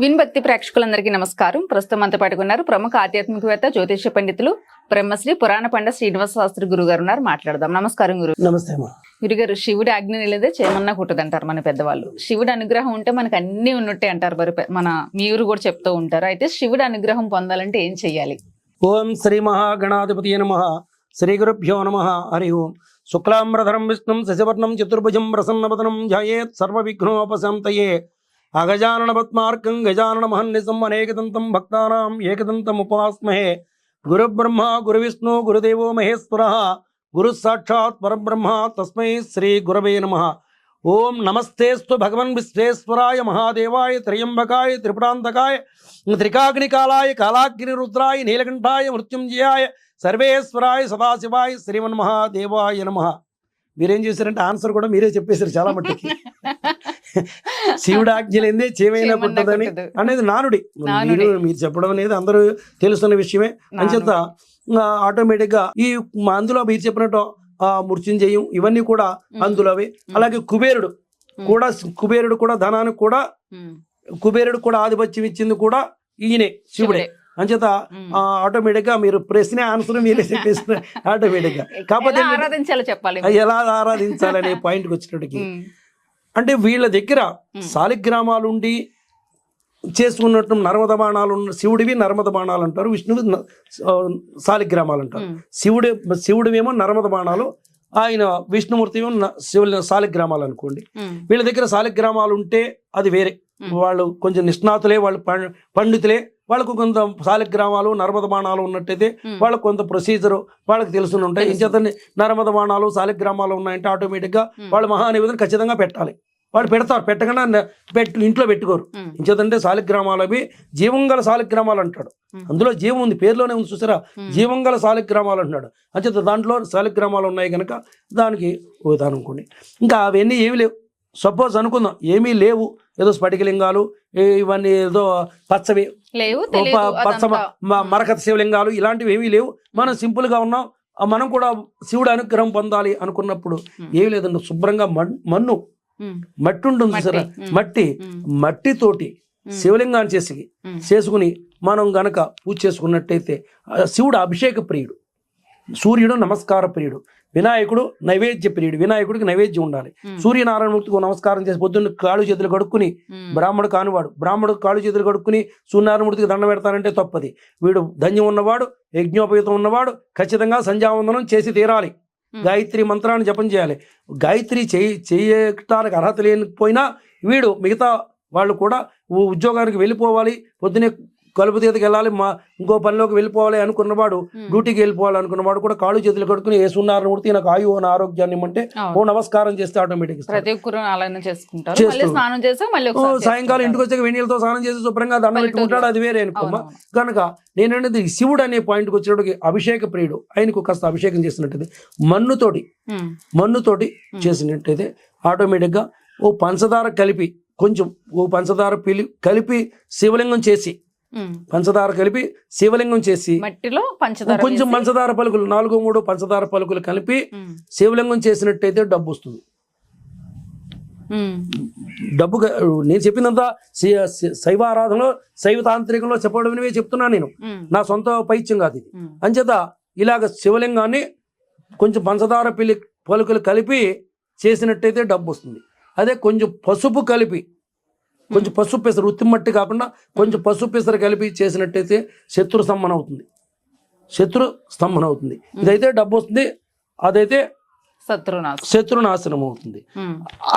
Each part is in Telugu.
విన్భక్తి ప్రేక్షకులందరికీ నమస్కారం. ప్రస్తుతం అంతా పట్టుకున్నారు ప్రముఖ ఆధ్యాత్మికవేత్త జ్యోతిష పండితులు బ్రహ్మశ్రీ పురాణ పండ శ్రీనివాస శాస్త్రి గురువు గారు ఉన్నారు. మాట్లాడదాం. నమస్కారం గురు. నమస్తే గురుగారు శివుడి ఆజ్ఞ నిలేదే చేయమన్నా కుట్టదంటారు మన పెద్దవాళ్ళు. శివుడి అనుగ్రహం ఉంటే మనకు అన్ని ఉన్నట్టే అంటారు మరి మన మీరు కూడా చెప్తూ ఉంటారు. అయితే శివుడి అనుగ్రహం పొందాలంటే ఏం చెయ్యాలి? ఓం శ్రీ మహాగణాధిపతి నమ. శ్రీ గురుభ్యో నమ. హరి ఓం. శుక్లాంబరధరం విష్ణుం శశివర్ణం చతుర్భుజం ప్రసన్నవదనం ధ్యాయేత్ సర్వ अगजानन पत्मार्क गजानन महन्निसम् अनेकदन्तं भक्तानाम् एकदन्तम् उपास्महे। गुरुब्रह्मा, गुरुविष्णु, गुरुदेवो महेश्वरः। गुरुसाक्षात् परब्रह्मा, तस्मै श्रीगुरवे नमः। ओम नमस्तेस्तु भगवन् विश्वेश्वराय महादेवाय, त्र्यंबकाय त्रिपुरांतकाय त्रिकाग्निकालाय, कालाग्निरुद्राय नीलकंठाय मृत्युंजयाय सर्वेश्वराय, सदाशिवाय, श्रीमन्महादेवाय नमः। మీరేం చేశారంటే ఆన్సర్ కూడా మీరే చెప్పేశారు చాలా మట్టుకి శివుడు ఆజ్ఞలేందే చేమైనా చేయమన్నా పుట్టదని. అనేది నానుడి. మీరు మీరు చెప్పడం అనేది అందరూ తెలుస్తున్న విషయమే అంచేత ఆటోమేటిక్గా ఈ మా అందులో మీరు చెప్పినట్టు ఆ మృత్యుంజయం ఇవన్నీ కూడా ఉమ్. అందులో అవి అలాగే కుబేరుడు. కూడా కుబేరుడు కూడా ధనానికి కూడా. కుబేరుడు కూడా ఆధిపత్యం ఇచ్చింది కూడా ఈయనే శివుడే. అంచేత ఉమ్. ఆటోమేటిక్గా మీరు ప్రశ్న ఆన్సర్ మీరే చెప్పేసిన ఆటోమేటిక్గా కాకపోతే ఎలా ఆరాధించాలో చెప్పాలి ఎలా ఆరాధించాలనే పాయింట్కి వచ్చేటప్పటికి. అంటే వీళ్ళ దగ్గర ఉండి చేసుకున్నట్టు నర్మద బాణాలు శివుడివి నర్మద బాణాలు అంటారు విష్ణువి సాలిగ్రామాలు అంటారు. శివుడి శివుడివేమో నర్మద బాణాలు ఆయన విష్ణుమూర్తి శివుల సాలిగ్రామాలు అనుకోండి. వీళ్ళ దగ్గర సాలిగ్రామాలు ఉంటే అది వేరే. వాళ్ళు కొంచెం నిష్ణాతులే వాళ్ళు పండితులే వాళ్ళకు కొంత సాలిగ్రామాలు నర్మద బాణాలు ఉన్నట్టయితే. వాళ్ళకు కొంత ప్రొసీజర్ వాళ్ళకి తెలుసుని ఉంటాయి. ఇంచేతని నర్మద బాణాలు సాలిగ్రామాలు ఉన్నాయంటే ఆటోమేటిక్గా. వాళ్ళు మహానివేదన ఖచ్చితంగా పెట్టాలి వాళ్ళు పెడతారు పెట్టకుండా పెట్టు ఇంట్లో పెట్టుకోరు. ఇంచేతంటే సాలిగ్రామాలు అవి జీవం గల సాలిగ్రామాలు అంటాడు. అందులో జీవం ఉంది పేరులోనే ఉంది చూసారా ఉమ్. జీవం గల సాలిగ్రామాలు అంటున్నాడు అంచేత దాంట్లో సాలిగ్రామాలు ఉన్నాయి కనుక దానికి పోతాను అనుకోండి ఇంకా అవన్నీ ఏమి లేవు సపోజ్ అనుకుందాం ఏమీ లేవు ఏదో స్ఫటికలింగాలు ఇవన్నీ ఏదో పచ్చవి పచ్చ మరకత శివలింగాలు ఇలాంటివి ఏమీ లేవు మనం సింపుల్గా ఉన్నాం మనం కూడా శివుడు అనుగ్రహం పొందాలి అనుకున్నప్పుడు. ఏమి లేదండి శుభ్రంగా మన్- మన్ను. మట్టి ఉంటుంది. సరే. మట్టి. మట్టితోటి. శివలింగాన్ని చేసి. చేసుకుని మనం గనక పూజ చేసుకున్నట్టయితే శివుడు అభిషేక ప్రియుడు సూర్యుడు నమస్కార ప్రియుడు వినాయకుడు నైవేద్య ప్రియుడు. వినాయకుడికి నైవేద్యం ఉండాలి. సూర్యనారాయణమూర్తికి నమస్కారం చేసి పొద్దున్న కాళ్ళు చేతులు కడుక్కుని. బ్రాహ్మడు కానివాడు. బ్రాహ్మడు కాళ్ళు చేతులు కడుక్కుని సూర్యనారాయణమూర్తికి దండం పెడతానంటే తప్పది. వీడు ధన్యం ఉన్నవాడు యజ్ఞోపయుతం ఉన్నవాడు ఖచ్చితంగా సంధ్యావందనం చేసి తీరాలి. గాయత్రి మంత్రాన్ని జపం చేయాలి. గాయత్రి చేయి చేయటానికి అర్హత లేకపోయినా వీడు మిగతా వాళ్ళు కూడా ఉద్యోగానికి వెళ్ళిపోవాలి. పొద్దునే కలుపు తీతకి వెళ్ళాలి మా ఇంకో పనిలోకి వెళ్ళిపోవాలి అనుకున్నవాడు. డ్యూటీకి వెళ్ళిపోవాలి అనుకున్నవాడు కూడా కాళ్ళు చేతులు కడుక్కుని ఏ సున్నారమూర్తి నాకు ఆయు నా ఆరోగ్యాన్ని ఇమ్మంటే. ఓ నమస్కారం చేస్తే ఆటోమేటిక్ సాయంకాలం ఇంటికి. వచ్చాక వెన్నీళ్ళతో స్నానం చేసి శుభ్రంగా దండం. పెట్టుకుంటాడు అది వేరే అనుకోమా. కనుక నేనంటే శివుడు అనే పాయింట్కి వచ్చేటప్పటికి అభిషేక ప్రియుడు ఆయనకు కాస్త అభిషేకం చేసినట్టయితే మన్నుతోటి. మన్నుతోటి. చేసినట్టయితే ఆటోమేటిక్గా ఓ పంచదార కలిపి కొంచెం ఓ పంచదార పిలి కలిపి శివలింగం చేసి. పంచదార కలిపి శివలింగం చేసి మట్టిలో పంచదార కొంచెం పంచదార పలుకులు నాలుగు మూడు పంచదార పలుకులు కలిపి. శివలింగం చేసినట్టయితే డబ్బు వస్తుంది. డబ్బు నేను చెప్పిందంతా శి- శి- శైవ ఆరాధనలో శైవ తాంత్రికంలో చెప్పడమే చెప్తున్నాను నేను. నా సొంత పైత్యం కాదు ఇది. అంచేత ఇలాగ శివలింగాన్ని కొంచెం పంచదార పిల్లి పలుకులు కలిపి చేసినట్టయితే డబ్బు వస్తుంది అదే కొంచెం పసుపు కలిపి కొంచెం పసుపు పెసరు ఉత్తి మట్టి కాకుండా కొంచెం పసుపు పెసరు కలిపి చేసినట్టయితే శత్రు స్తంభన అవుతుంది. శత్రు స్తంభన అవుతుంది. ఇదైతే డబ్బు వస్తుంది అదైతే శత్రునాశం శత్రు నాశనం అవుతుంది.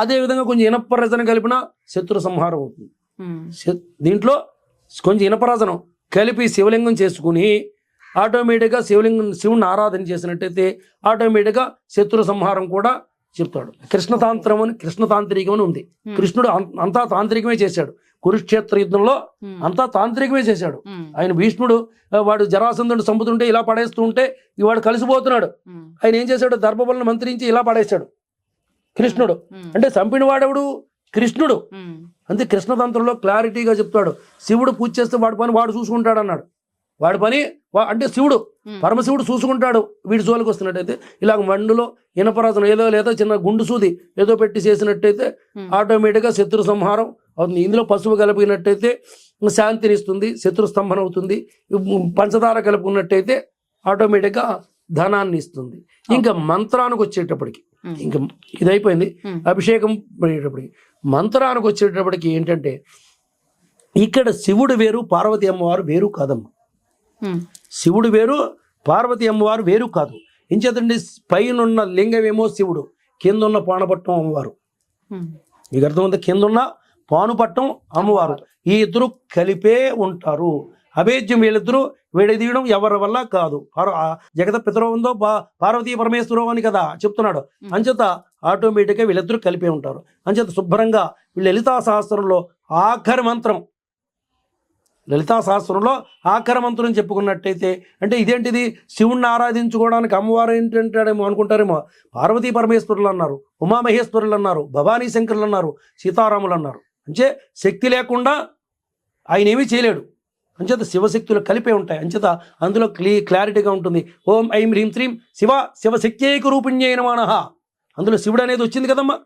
అదే విధంగా కొంచెం ఇనప రచన కలిపిన శత్రు సంహారం అవుతుంది. దీంట్లో కొంచెం ఇనపరాజనం కలిపి శివలింగం చేసుకుని ఆటోమేటిక్గా శివలింగం శివుని ఆరాధన చేసినట్టయితే ఆటోమేటిక్గా శత్రు సంహారం కూడా చెప్తాడు. కృష్ణతాంత్రం అని కృష్ణతాంత్రికం అని ఉంది. కృష్ణుడు అంతా తాంత్రికమే చేశాడు. కురుక్షేత్ర యుద్ధంలో. అంతా తాంత్రికమే చేశాడు. ఆయన భీష్ముడు వాడు జరాసంధుడు చంపుతుంటే ఇలా పడేస్తూ ఉంటే వాడు కలిసిపోతున్నాడు. ఆయన ఏం చేశాడు? దర్భబలను మంత్రించి ఇలా పడేశాడు. కృష్ణుడు. అంటే చంపిన వాడెవడు కృష్ణుడు. అంతే కృష్ణతంత్రంలో క్లారిటీగా చెప్తాడు. శివుడు పూజ చేస్తే వాడి పని వాడు చూసుకుంటాడు అన్నాడు వాడి పని వా- అంటే శివుడు. పరమశివుడు చూసుకుంటాడు వీడి జోలికి వస్తున్నట్టయితే ఇలాగ మండులో ఇనపరాజనం ఏదో లేదో చిన్న గుండు సూది ఏదో పెట్టి చేసినట్టయితే. ఆటోమేటిక్గా శత్రు సంహారం అవుతుంది ఇందులో పసుపు కలిపినట్టయితే శాంతినిస్తుంది శత్రు స్తంభన అవుతుంది పంచదార కలుపుకున్నట్టయితే ఆటోమేటిక్గా ధనాన్ని ఇస్తుంది ఇంకా మంత్రానికి వచ్చేటప్పటికి. ఇంకా ఇది అయిపోయింది ఉమ్. అభిషేకం పడేటప్పటికి మంత్రానికి వచ్చేటప్పటికి ఏంటంటే ఇక్కడ శివుడు వేరు పార్వతి అమ్మవారు వేరు కాదమ్మా. శివుడు వేరు పార్వతి అమ్మవారు వేరు కాదు. ఇంచేతండి పైనున్న లింగమేమో శివుడు కింద ఉన్న పానపట్నం అమ్మవారు. ఉమ్. మీకు అర్థమైంది? కింద ఉన్న పానుపట్నం అమ్మవారు. ఈ ఇద్దరు కలిపే ఉంటారు. అభేద్యం వీళ్ళిద్దరూ విడదీయడం ఎవరి వల్ల కాదు. జగత పితరో ఉందో పా- పార్వతీ పరమేశ్వరం అని కదా చెప్తున్నాడు. అంచేత ఆటోమేటిక్గా వీళ్ళిద్దరూ కలిపే ఉంటారు. అంచేత శుభ్రంగా వీళ్ళు లలితా సహస్రంలో ఆఖరి మంత్రం లలితా సహస్రంలో ఆఖరి మంత్రం చెప్పుకున్నట్టయితే అంటే ఇదేంటిది? శివుణ్ణి ఆరాధించుకోవడానికి అమ్మవారు ఏంటంటాడేమో అనుకుంటారేమో. పార్వతీ పరమేశ్వరులు అన్నారు ఉమామహేశ్వరులు అన్నారు భవానీ శంకరులు అన్నారు సీతారాములు అన్నారు. అంటే శక్తి లేకుండా ఆయన ఏమీ చేయలేడు. అంచేత శివశక్తులు కలిపే ఉంటాయి. అంచేత అందులో క్లీ క్లారిటీగా ఉంటుంది. ఓం ఐం హ్రీం శ్రీం శివ శివశక్త్యేక రూపిణ్యే నమః. అందులో శివుడు అనేది వచ్చింది కదమ్మా?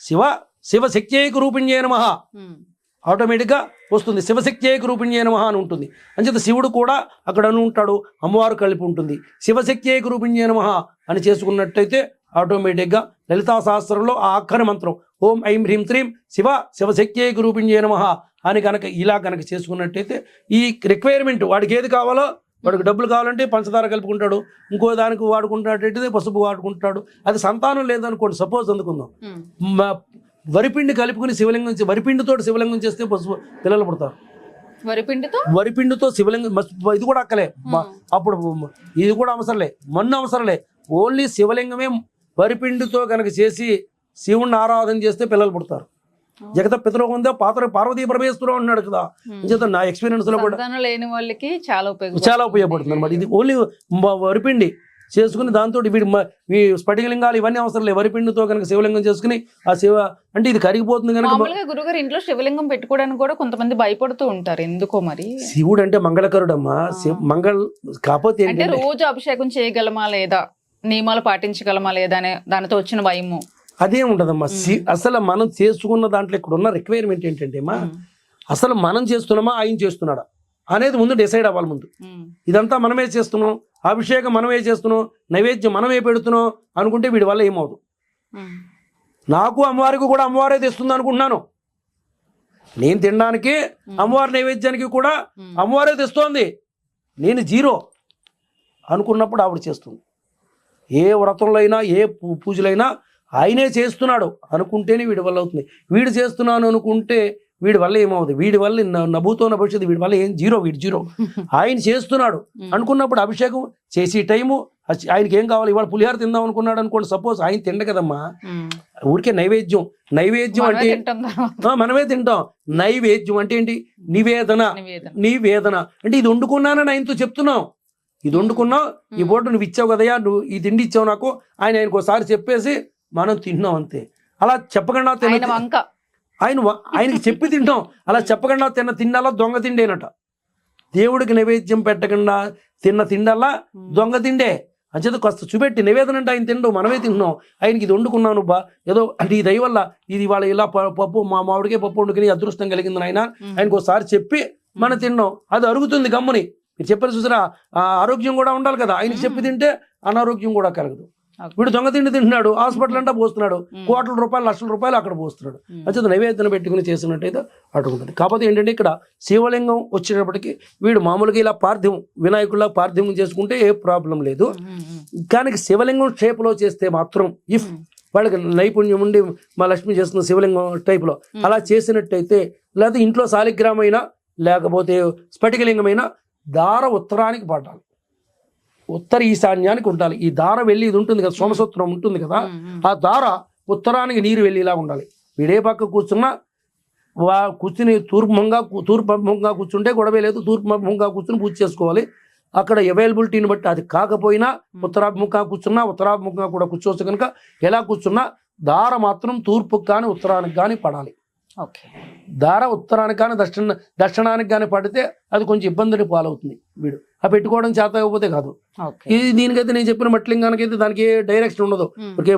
శివ శివశక్త్యేక రూపిణ్యే నమః. ఉమ్. ఆటోమేటిక్గా వస్తుంది. శివశక్త్యేక రూపిణ్యే నమః అని ఉంటుంది. అంచేత శివుడు కూడా అక్కడ ఉంటాడు అమ్మవారు కలిపి ఉంటుంది. శివశక్త్యేక రూపిణ్యే నమః అని చేసుకున్నట్టయితే ఆటోమేటిక్గా లలితా సహస్రంలో ఆ అక్కరి మంత్రం ఓం ఐం హ్రీం శ్రీం శివ శివశక్త్యేక రూపిణ్యే నమః అని కనుక ఇలా కనుక చేసుకున్నట్టయితే ఈ రిక్వైర్మెంట్ వాడికి ఏది కావాలో వాడికి డబ్బులు కావాలంటే పంచదార కలుపుకుంటాడు ఇంకో దానికి వాడుకుంటాడైతే పసుపు వాడుకుంటాడు. అది సంతానం లేదనుకోండి సపోజ్ అందుకుందాం. వరిపిండి కలుపుకుని శివలింగం వరిపిండితో శివలింగం చేస్తే పసుపు పిల్లలు పుడతారు. వరిపిండితో? వరిపిండితో శివలింగం ఇది కూడా అక్కలే. అప్పుడు ఇది కూడా అవసరంలే. మన్ను అవసరంలే. ఓన్లీ శివలింగమే వరిపిండితో కనుక చేసి శివుణ్ణి ఆరాధన చేస్తే పిల్లలు పుడతారు. జగత పితలో ఉందో? పాత్ర పార్వతీ పరమేశ్వరం అన్నాడు కదా. చేత నా ఎక్స్పీరియన్స్లో కూడా లేని వాళ్ళకి చాలా ఉపయోగం చాలా ఉపయోగపడుతుంది అనమాట ఇది ఓన్లీ వరిపిండి. చేసుకుని దాంతో వీడి ఈ స్ఫటికలింగాలు ఇవన్నీ అవసరం లేదు. వరిపిండితో కనుక శివలింగం చేసుకుని ఆ శివ అంటే ఇది కరిగిపోతుంది కనుక గురుగారు ఇంట్లో శివలింగం పెట్టుకోవడానికి కూడా కొంతమంది భయపడుతూ ఉంటారు. ఎందుకో మరి? శివుడు అంటే మంగళకరుడమ్మా మంగళ కాకపోతే అంటే రోజు అభిషేకం చేయగలమా లేదా? నియమాలు పాటించగలమా లేదా అనే దానితో వచ్చిన భయము. అదే ఉంటదమ్మా. శి- అసలు మనం చేసుకున్న దాంట్లో ఇక్కడ ఉన్న రిక్వైర్మెంట్ ఏంటంటే అమ్మా. అసలు మనం చేస్తున్నామా ఆయన చేస్తున్నాడా అనేది ముందు డిసైడ్ అవ్వాలి ముందు. ఇదంతా మనమే చేస్తున్నాం. అభిషేకం మనమే చేస్తున్నాం? నైవేద్యం మనమే పెడుతున్నాం? అనుకుంటే వీడి వల్ల ఏమవుదు. ఉమ్. నాకు అమ్మవారికి కూడా అమ్మవారే తెస్తుంది అనుకుంటున్నాను. నేను తినడానికి అమ్మవారి నైవేద్యానికి కూడా. అమ్మవారే తెస్తోంది. నేను జీరో అనుకున్నప్పుడు ఆవిడ చేస్తుంది. ఏ వ్రతంలో అయినా ఏ పూ- పూజలైనా ఆయనే చేస్తున్నాడు అనుకుంటేనే వీడి వల్ల అవుతుంది. వీడు చేస్తున్నాను అనుకుంటే వీడి వల్ల ఏమవుతుంది వీడి వల్ల నభూతో భవిష్యత్తు వీడి వల్ల ఏం? జీరో వీడి జీరో. ఆయన చేస్తున్నాడు. అనుకున్నప్పుడు అభిషేకం చేసే టైము ఆయనకి ఏం కావాలి? ఇవాళ పులిహార తిందాం అనుకున్నాడు అనుకోండి సపోజ్ ఆయన తిండ కదమ్మా. ఊరికే నైవేద్యం. నైవేద్యం అంటే మనమే తింటాం. నైవేద్యం అంటే ఏంటి? నివేదన. నివేదన. అంటే ఇది వండుకున్నానని ఆయనతో చెప్తున్నాం. ఇది వండుకున్నావు ఈ. బోర్డు నువ్వు ఇచ్చావు కదయ్యా నువ్వు ఈ తిండి ఇచ్చావు నాకు ఆయన ఆయనకు ఒకసారి చెప్పేసి మనం తిన్నాం అంతే. అలా చెప్పకుండా తిన్న ఆయన ఆయనకి చెప్పి తింటాం. అలా చెప్పకుండా తిన్న తిండల్లా దొంగ తిండేనట. దేవుడికి నైవేద్యం పెట్టకుండా తిన్న తిండల్లా. దొంగ తిండే. అంచేత కాస్త చూపెట్టి నివేదన అంటే ఆయన తిండు మనమే తింటున్నాం. ఆయనకి ఇది వండుకున్నాను బా. ఏదో అంటే ఈ దయ వల్ల ఇది వాళ్ళ ఇలా పప్పు మా మామిడికే పప్పు వండుకుని అదృష్టం కలిగింది ఆయన. ఆయనకు ఒకసారి చెప్పి మనం తిన్నాం అది అరుగుతుంది గమ్ముని. మీరు చెప్పారు చూసారా ఆ ఆరోగ్యం కూడా ఉండాలి కదా. ఆయనకి చెప్పి తింటే అనారోగ్యం కూడా కలగదు. వీడు దొంగ తిండి తింటున్నాడు హాస్పిటల్ అంతా పోస్తున్నాడు. కోట్ల రూపాయలు లక్షల రూపాయలు అక్కడ పోస్తున్నాడు. అంచేత నైవేద్యం పెట్టుకుని చేసినట్టయితే అటుకుంటుంది కాకపోతే ఏంటంటే ఇక్కడ శివలింగం వచ్చేటప్పటికి వీడు మామూలుగా ఇలా పార్థివం వినాయకుడిలా పార్థివం చేసుకుంటే ఏ ప్రాబ్లం లేదు. కానీ శివలింగం షేప్లో చేస్తే మాత్రం ఇఫ్. వాళ్ళకి నైపుణ్యం ఉండి మా లక్ష్మి చేస్తున్న శివలింగం టైప్లో అలా చేసినట్టయితే లేకపోతే ఇంట్లో శాలిగ్రామైనా లేకపోతే స్ఫటికలింగమైనా దార ఉత్తరానికి పడాలి ఉత్తర ఈశాన్యానికి ఉండాలి. ఈ దార వెళ్ళి ఇది ఉంటుంది కదా సోమసూత్రం ఉంటుంది కదా. ఆ దార ఉత్తరానికి నీరు వెళ్ళేలా ఉండాలి. వీడే పక్క కూర్చున్నా వా కూర్చుని తూర్పుముఖంగా తూర్పుముఖంగా కూర్చుంటే గొడవ లేదు. తూర్పుముఖంగా కూర్చుని పూజ చేసుకోవాలి. అక్కడ అవైలబిలిటీని బట్టి అది కాకపోయినా ఉత్తరాభిముఖంగా కూర్చున్నా ఉత్తరాభిముఖంగా కూడా కూర్చోవచ్చు కనుక ఎలా కూర్చున్నా దార మాత్రం తూర్పుకు కానీ ఉత్తరానికి కానీ పడాలి. దార ఉత్తరానికి కానీ దక్షిణ దక్షిణానికి కానీ పడితే అది కొంచెం ఇబ్బందిని పాలవుతుంది వీడు. ఆ పెట్టుకోవడం చేత అయిపోతే కాదు. ఇది దీనికైతే నేను చెప్పిన మట్లింగానికి అయితే దానికి డైరెక్షన్ ఉండదు. ఊరికే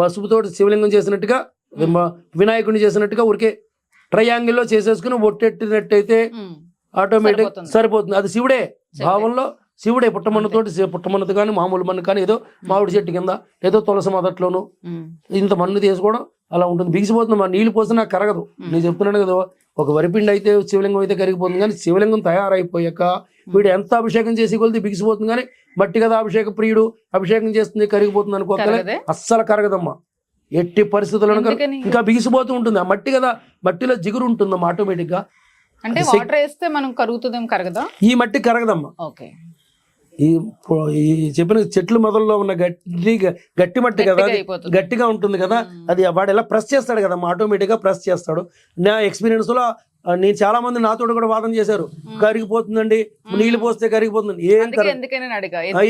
పసుపుతో శివలింగం చేసినట్టుగా వినాయకుడిని చేసినట్టుగా ఊరికే ట్రయాంగిల్లో చేసేసుకుని ఒట్టెట్టినట్టయితే. ఆటోమేటిక్ సరిపోతుంది. అది శివుడే. భావంలో శివుడే. పుట్టమన్నతోటి పుట్టమన్నది కానీ మామూలు మన్ను కానీ ఏదో మామిడి చెట్టు కింద ఏదో తులసి మొదట్లోను. ఇంత మన్ను తీసుకోవడం అలా ఉంటుంది. బిగిసిపోతుంది మా నీళ్ళు పోసినా కరగదు. నేను చెప్తున్నాను కదా ఒక వరిపిండి అయితే శివలింగం అయితే కరిగిపోతుంది కానీ శివలింగం తయారైపోయాక వీడు ఎంత అభిషేకం చేసి కొలితే బిగిసిపోతుంది కానీ మట్టి కదా అభిషేక ప్రియుడు. అభిషేకం చేస్తుంది కరిగిపోతుంది అనుకోకలే? అస్సలు కరగదమ్మా. ఎట్టి ఎందుకని? ఇంకా బిగిసిపోతూ ఉంటుంది. ఆ మట్టి కదా మట్టిలో జిగురు ఉంటుందమ్మా ఆటోమేటిక్గా. అంటే వాటర్ వేస్తే మనం కరుగుతుందేం కరగదా? ఈ మట్టి కరగదమ్మా. ఓకే ఈ ఈ చెప్పిన చెట్లు మొదల్లో ఉన్న గట్టి గట్టి మట్టి కదా గట్టిగా ఉంటుంది కదా అది వాడు ఎలా ప్రెస్ చేస్తాడు కదా ఆటోమేటిక్గా ప్రెస్ చేస్తాడు. నా ఎక్స్పీరియన్స్లో ఆ, నేను చాలా మంది నాతో కూడా వాదన చేశారు. కరిగిపోతుందండి నీళ్ళు పోస్తే కరిగిపోతుంది ఏం కరగదు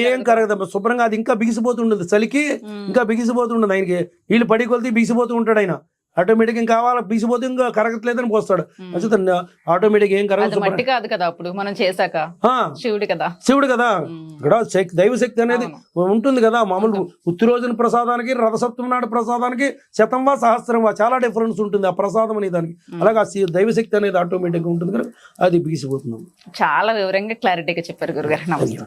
ఏం కరగదమ్మా శుభ్రంగా అది ఇంకా బిగిసిపోతుండదు చలికి ఇంకా బిగిసిపోతుండదు ఆయనకి వీళ్ళు పడి కొలితే బిగిసిపోతూ ఉంటాడు ఆయన. ఆటోమేటిక్ ఇంకా కావాలి? బిగిసిపోతే ఇంకా కరగట్లేదని పోస్తాడు. ఆటోమేటిక్ ఏం కరగదు. మట్టి కాదు కదా అప్పుడు మనం చేశాక. శివుడు కదా. శివుడు కదా. ఇక్కడ శక్- దైవశక్తి అనేది ఉంటుంది కదా. మామూలు ఉత్తి రోజున ప్రసాదానికి రథసప్తమి నాడు ప్రసాదానికి శతం వా సహస్రం వా చాలా డిఫరెన్స్ ఉంటుంది ఆ ప్రసాదం అనే దానికి. అలాగే ఆ శి- దైవశక్తి అనేది ఆటోమేటిక్గా ఉంటుంది కదా. అది బిగిసిపోతుంది చాలా వివరంగా క్లారిటీగా చెప్పారు గురుగారు. నమస్తే.